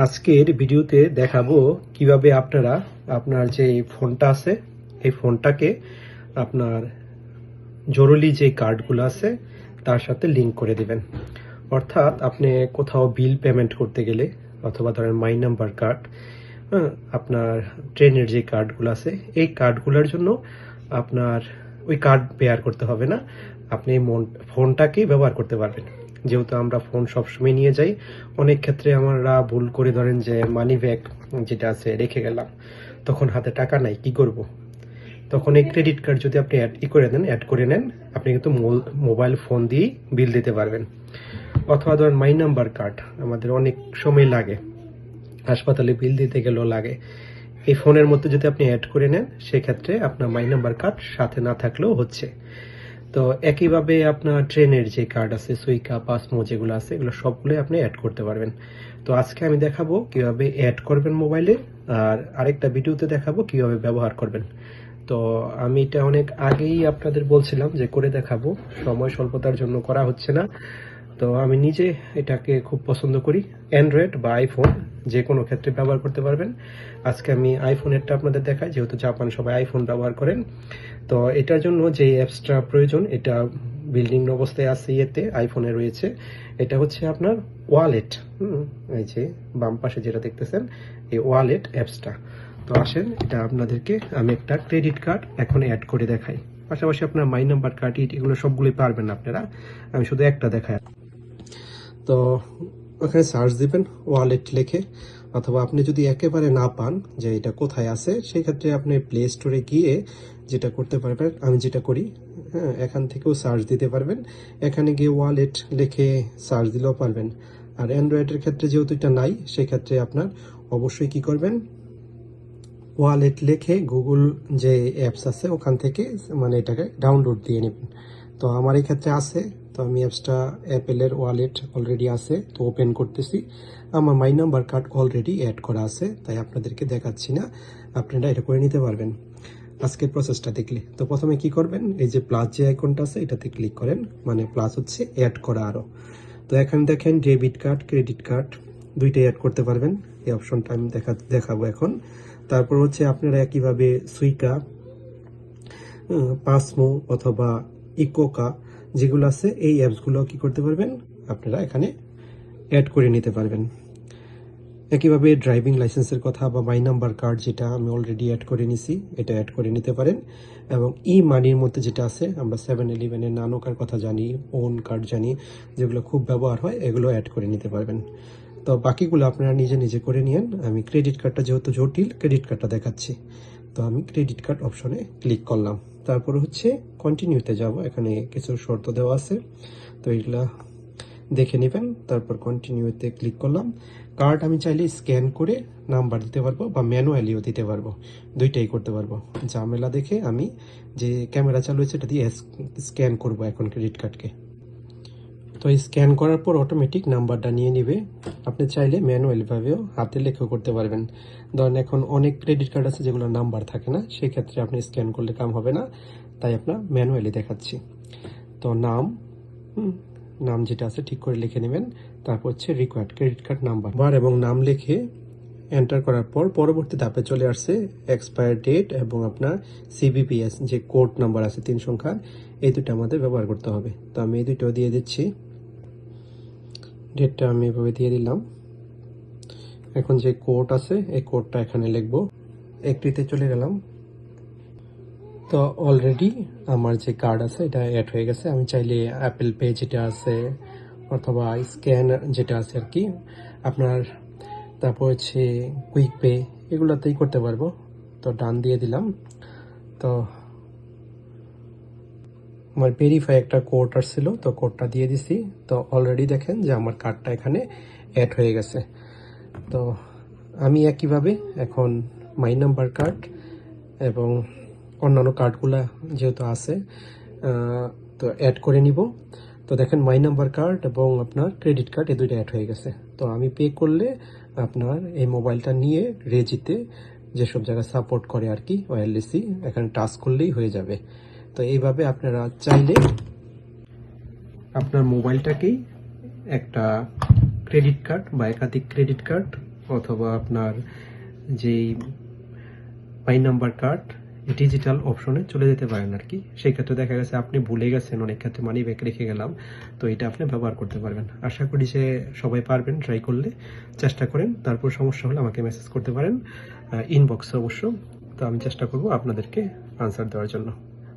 আজকের ভিডিওতে দেখাবো কীভাবে আপনারা আপনার যে ফোনটা আছে, এই ফোনটাকে আপনার জরুরি যে কার্ডগুলো আছে, তার সাথে লিঙ্ক করে দেবেন। অর্থাৎ আপনি কোথাও বিল পেমেন্ট করতে গেলে অথবা ধরেন মাই নাম্বার কার্ড আপনার ট্রেনের যে কার্ডগুলো আছে, এই কার্ডগুলোর জন্য আপনার ওই কার্ড বেয়ার করতে হবে না। আপনি ফোনটাকেই ব্যবহার করতে পারবেন। যেহেতু আমরা ফোন সবসময় নিয়ে যাই, অনেক ক্ষেত্রে আমরা ভুল করে ধরেন যে মানি ব্যাগ যেটা আছে রেখে গেলাম, তখন হাতে টাকা নাই, কি করব? তখন এই ক্রেডিট কার্ড যদি আপনি অ্যাড ই করে দেন অ্যাড করে নেন, আপনি কিন্তু মোবাইল ফোন দিয়েই বিল দিতে পারবেন। অথবা ধরেন মাই নাম্বার কার্ড আমাদের অনেক সময় লাগে, হাসপাতালে বিল দিতে গেলেও লাগে। এই ফোনের মধ্যে যদি আপনি অ্যাড করে নেন, সেক্ষেত্রে আপনার মাই নাম্বার কার্ড সাথে না থাকলেও হচ্ছে। তো একইভাবে আপনার ট্রেনের যে কার্ড আছে, সুইকা, পাসমো যেগুলো আছে, এগুলো সবগুলোই আপনি অ্যাড করতে পারবেন। তো আজকে আমি দেখাবো কীভাবে অ্যাড করবেন মোবাইলে আর আরেকটা ভিডিওতে দেখাবো কীভাবে ব্যবহার করবেন। তো আমি এটা অনেক আগেই আপনাদের বলছিলাম যে করে দেখাবো, সময় স্বল্পতার জন্য করা হচ্ছে না। তো আমি নিজে এটাকে খুব পছন্দ করি অ্যান্ড্রয়েড বা আইফোন যে কোনো ক্ষেত্রে ব্যবহার করতে পারবেন। আজকে আমি আইফোনেরটা আপনাদের দেখাই, যেহেতু জাপান সবাই আইফোন ব্যবহার করেন। তো এটার জন্য যে অ্যাপসটা প্রয়োজন, এটা বিল্ডিং অবস্থায় আছে ইয়েতে আইফোনে রয়েছে। এটা হচ্ছে আপনার ওয়ালেট এই যে বাম পাশে যেটা দেখতেছেন, এই ওয়ালেট অ্যাপসটা তো আসেন, এটা আপনাদেরকে আমি একটা ক্রেডিট কার্ড এখন অ্যাড করে দেখাই। পাশাপাশি আপনার মাই নাম্বার কার্ড এগুলো সবগুলোই পারবেন আপনারা। আমি শুধু একটা দেখাই। তো ওখানে সার্চ দিবেন ওয়ালেট লিখে, অথবা আপনি যদি একেবারে না পান যে এটা কোথায় আছে সেই ক্ষেত্রে আপনি প্লে স্টোরে গিয়ে যেটা করতে পারবেন, আমি যেটা করি হ্যাঁ এখান থেকেও সার্চ দিতে পারবেন। এখানে গিয়ে ওয়ালেট লিখে সার্চ দিলেও পারবেন। আর অ্যান্ড্রয়েডের ক্ষেত্রে যেহেতু এটা নাই, সেক্ষেত্রে আপনার অবশ্যই কি করবেন? ওয়ালেট লিখে গুগল যে অ্যাপস আছে, ওখান থেকে মানে এটাকে ডাউনলোড দিয়ে নেবেন। তো আমার এই ক্ষেত্রে আছে। তো আমি অ্যাপসটা অ্যাপেলের ওয়ালেট অলরেডি আছে, তো ওপেন করতেছি। আমার my number card already add করা আছে, তাই আপনাদেরকে দেখাচ্ছি না। আপনারা এটা করে নিতে পারবেন। আজকের প্রসেসটা দেখলে। তো প্রথমে কি করবেন? এই যে প্লাস যে আইকনটা আছে, এটাতে ক্লিক করেন। মানে প্লাস হচ্ছে অ্যাড করা আরও তো এখানে দেখেন ডেবিট কার্ড ক্রেডিট কার্ড দুইটাই অ্যাড করতে পারবেন। এই অপশনটা আমি দেখা, দেখাবো এখন। তারপর হচ্ছে আপনারা একইভাবে সুইকা পাসমো অথবা ইকোকা যেগুলো আছে, এই অ্যাপসগুলো কি করতে পারবেন? আপনারা এখানে অ্যাড করে নিতে পারবেন। একইভাবে ড্রাইভিং লাইসেন্সের কথা বা মাই নাম্বার কার্ড যেটা আমি অলরেডি অ্যাড করে নিছি, এটা অ্যাড করে নিতে পারেন। এবং ই মানির মধ্যে যেটা আছে, আমরা সেভেন ইলেভেনের নানকার কথা জানি ওন কার্ড জানি, যেগুলো খুব ব্যবহার হয়, এগুলো অ্যাড করে নিতে পারবেন। তো বাকিগুলো আপনারা নিজে নিজে করে নিয়েন। আমি ক্রেডিট কার্ডটা যেহেতু জটিল ক্রেডিট কার্ডটা দেখাচ্ছি। তো আমি ক্রেডিট কার্ড অপশনে ক্লিক করলাম। তারপর হচ্ছে কন্টিনিউতে যাব। এখানে কিছু শর্ত দেওয়া আছে। তো এগুলা দেখে নেবেন। তারপর কন্টিনিউতে ক্লিক করলাম। কার্ড আমি চাইলে স্ক্যান করে নাম্বার দিতে পারব বা ম্যানুয়ালিও দিতে পারব। দুইটাই করতে পারব। ঝামেলা দেখে আমি যে ক্যামেরা চালু হয়েছে, এটা দিয়ে স্ক্যান করব এখন ক্রেডিট কার্ডকে তো এই স্ক্যান করার পর অটোমেটিক নাম্বারটা নিয়ে নেবে। আপনি চাইলে ম্যানুয়ালিভাবেও হাতে লেখা করতে পারবেন। ধরেন এখন অনেক ক্রেডিট কার্ড আছে যেগুলো নাম্বার থাকে না সেই ক্ষেত্রে আপনি স্ক্যান করলে কাম হবে না। তাই আপনার ম্যানুয়ালি দেখাচ্ছি। তো নাম নাম যেটা আছে ঠিক করে লিখে নেবেন। তারপর হচ্ছে রিকোয়ার্ড ক্রেডিট কার্ড নাম্বার বার এবং নাম লিখে এন্টার করার পর পরবর্তী ধাপে চলে আসছে এক্সপায়ার ডেট এবং আপনার সিবিপিএস যে কোড নাম্বার আছে তিন সংখ্যার, এই দুটো আমাদের ব্যবহার করতে হবে। তো আমি এই দুটো দিয়ে দিচ্ছি। ডেটটা আমি এভাবে দিয়ে দিলাম। এখন যে কোড আছে, এই কোডটা এখানে লিখব। একটিতে চলে গেলাম। তো অলরেডি আমার যে কার্ড আছে, এটা অ্যাড হয়ে গেছে। আমি চাইলে অ্যাপেল পে যেটা আছে, অথবা স্ক্যান যেটা আছে আর কি, আপনার তারপর হচ্ছে কুইক পে এগুলোতেই করতে পারব। তো ডান দিয়ে দিলাম। তো আমার ভেরিফাই একটা কোড আসছিল, তো কোডটা দিয়ে দিছি। তো অলরেডি দেখেন যে আমার কার্ডটা এখানে অ্যাড হয়ে গেছে। তো আমি একইভাবে এখন মাই নাম্বার কার্ড এবং অন্যান্য কার্ডগুলা যেহেতু আছে তো অ্যাড করে নিব। তো দেখেন মাই নাম্বার কার্ড এবং আপনার ক্রেডিট কার্ড এই দুইটা অ্যাড হয়ে গেছে। তো আমি পে করলে আপনার এই মোবাইলটা নিয়ে রেজিতে যেসব জায়গায় সাপোর্ট করে আর কি ওয়্যারলেসই এখানে টাচ করলেই হয়ে যাবে। তো এইভাবে আপনারা চাইলে আপনার মোবাইলটাকেই একটা ক্রেডিট কার্ড বা একাধিক ক্রেডিট কার্ড অথবা আপনার যেই পাই নাম্বার কার্ড ডিজিটাল অপশনে চলে যেতে পারেন আর কি। সেই ক্ষেত্রে দেখা গেছে আপনি ভুলে গেছেন, অনেক ক্ষেত্রে মানি ব্যাগ রেখে গেলাম, তো এটা আপনি ব্যবহার করতে পারবেন। আশা করি যে সবাই পারবেন ট্রাই করলে চেষ্টা করেন, তারপর সমস্যা হলে আমাকে মেসেজ করতে পারেন ইনবক্সে অবশ্য। তো আমি চেষ্টা করব আপনাদেরকে আনসার দেওয়ার জন্য।